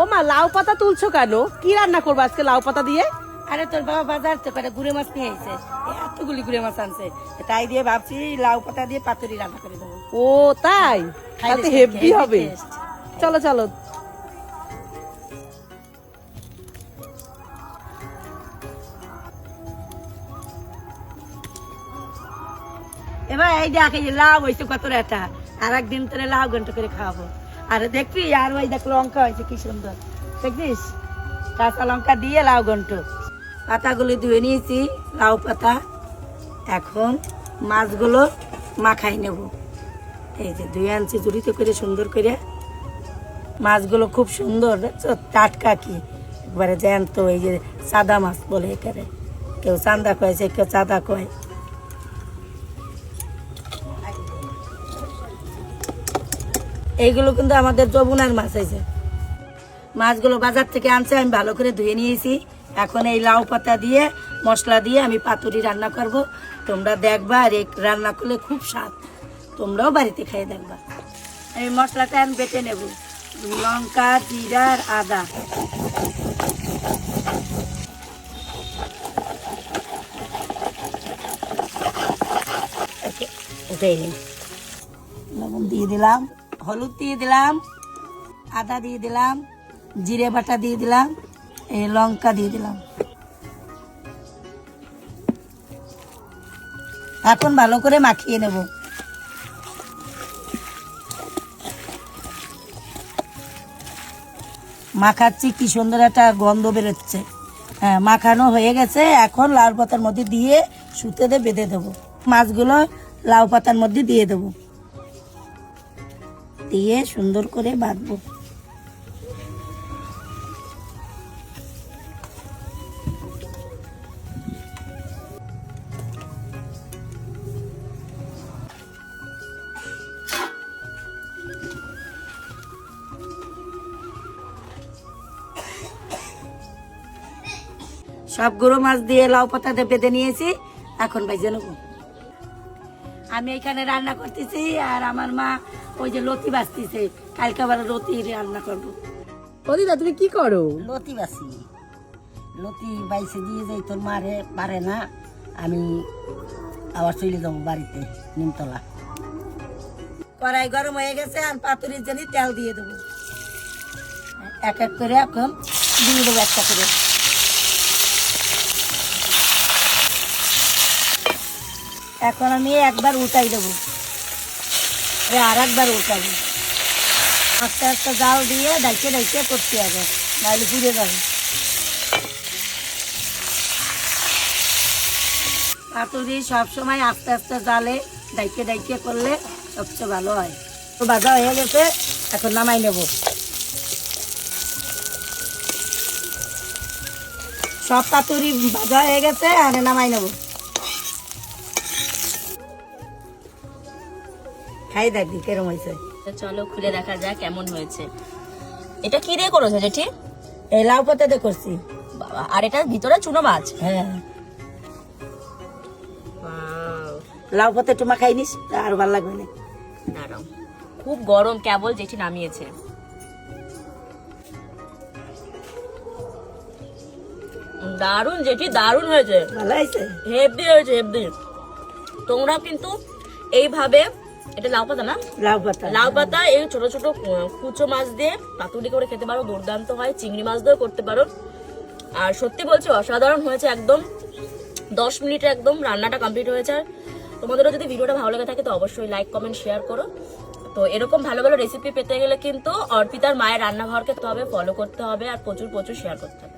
ও মা লাউ পাতা তুলছো কেন? কি রান্না করব আজকে লাউ পাতা দিয়ে? আরে তোর বাবা বাজার থেকে একটা গুড়ে মাছ নিয়ে এসেছে এতগুলি গুড়ে মাছ আনছে। তাই দিয়ে ভাবছি লাউ পাতা দিয়ে পাতুরি রান্না করে দেবো। ও তাই? তাতে হেভি হেভি হবে। চলো চলো। এবার এই দেখ এই লাউ হয়েছে কত একটা আর একদিন তোরে লাউ ঘণ্টা করে খাওয়াবো। আর দেখবি, আর ওই দেখ লঙ্কা হয়েছে, কি সুন্দর। দেখছিস কাঁচা লঙ্কা দিয়ে লাউ ঘন্ট। পাতাগুলো ধুয়ে নিয়েছি, লাউ পাতা। এখন মাছগুলো মাখাই নেব। এই যে ধুয়ে আনছি জুড়িতে করে সুন্দর করে। মাছগুলো খুব সুন্দর টাটকা কি? একবারে জ্যান্ত, এই যে সাদা মাছ বলে এখানে কেউ চান্দা কয়েছে কেউ চাঁদা কয়। এইগুলো কিন্তু আমাদের যমুনার মাছ আছে মাছগুলো বাজার থেকে আনছে, আমি ভালো করে ধুয়ে নিয়েছি। এখন এই লাউ পাতা দিয়ে, মশলা দিয়ে আমি পাতুরি রান্না করব। তোমরা দেখবা আর রান্না করলে খুব স্বাদ। তোমরাও বাড়িতে খেয়ে দেখবা। এই মশলাটা আমি বেটে নেব। লঙ্কা, জিরা আর আদা। লবণ দিয়ে দিলাম। হলুদ দিয়ে দিলাম, আদা দিয়ে দিলাম, জিরে বাটা দিয়ে দিলাম, এই লঙ্কা দিয়ে দিলাম। এখন ভালো করে মাখিয়ে নেব। মাখাচ্ছি, কি সুন্দর একটা গন্ধ বেরোচ্ছে। হ্যাঁ মাখানো হয়ে গেছে, এখন লাউ পাতার মধ্যে দিয়ে সুতে দিয়ে বেঁধে দেবো। মাছগুলো লাউ পাতার মধ্যে দিয়ে দেবো। দিয়ে সুন্দর করে বাঁধবো। সব গুঁড়ো মাছ দিয়ে লাউ পাতাতে বেঁধে নিয়েছি, এখন বাইজে নেব। আমি এখানে রান্না করতেছি আর আমার মা ওই যে লতি বাঁচতেছে। কালকে আবার লতি রান্না করব। ও দিদা তুমি কি করো? লতি বাসি লতি বাইসে দিয়ে যাই তোর মারে পারে না আমি আবার চলে যাব বাড়িতে নিমতলা। কড়াই গরম হয়ে গেছে আর পাতুরির জন্য তেল দিয়ে দেবো। এক এক করে এখন দিয়ে দেবো একটা করে। এখন আমি একবার উঠাই দেবো। আর একবার উঠাবো আস্তে আস্তে জাল দিয়ে ডাইকে ডাইকে করতে হবে, নাহলে পুড়ে যাবে। পাতুরি সবসময় আস্তে আস্তে জালে ডাইকে ডাইকে করলে সবচেয়ে ভালো হয়। তো ভাজা হয়ে গেছে, এখন নামাই নেব। সব পাতুরি ভাজা হয়ে গেছে আর নামাই নেব। খাই দেখবি কেরম হয়েছে চলো খুলে দেখা যাক কেমন হয়েছে। এটা কি দিয়ে করেছে জেঠি? এই লাউ পাতাতে করছি। বাবা আর এটার ভিতরে চুনো মাছ? হ্যাঁ। লাউ পাতা একটু মাখাই নিস আর ভালো লাগবে না। দাঁড়াও। খুব গরম কেবল জেঠি নামিয়েছে। দারুণ জেঠি দারুণ হয়েছে। ভালো হয়েছে? হেভি হয়েছে হেভি তোমরা কিন্তু এইভাবে এটা লাউ পাতা না? লাউ পাতা। লাউ পাতা এই ছোট ছোট কুচো মাছ দিয়ে পাতুরি করে খেতে পারো দুর্দান্ত হয়। চিংড়ি মাছ দিয়েও করতে পারো। আর সত্যি বলছি অসাধারণ হয়েছে একদম। দশ মিনিটে একদম রান্নাটা কমপ্লিট হয়েছে। আর তোমাদেরও যদি ভিডিওটা ভালো লেগে থাকে তো অবশ্যই লাইক কমেন্ট শেয়ার করো। তো এরকম ভালো ভালো রেসিপি পেতে গেলে কিন্তু অর্পিতার মায়ের রান্নাঘরকে তো হবে ফলো করতে হবে আর প্রচুর প্রচুর শেয়ার করতে হবে।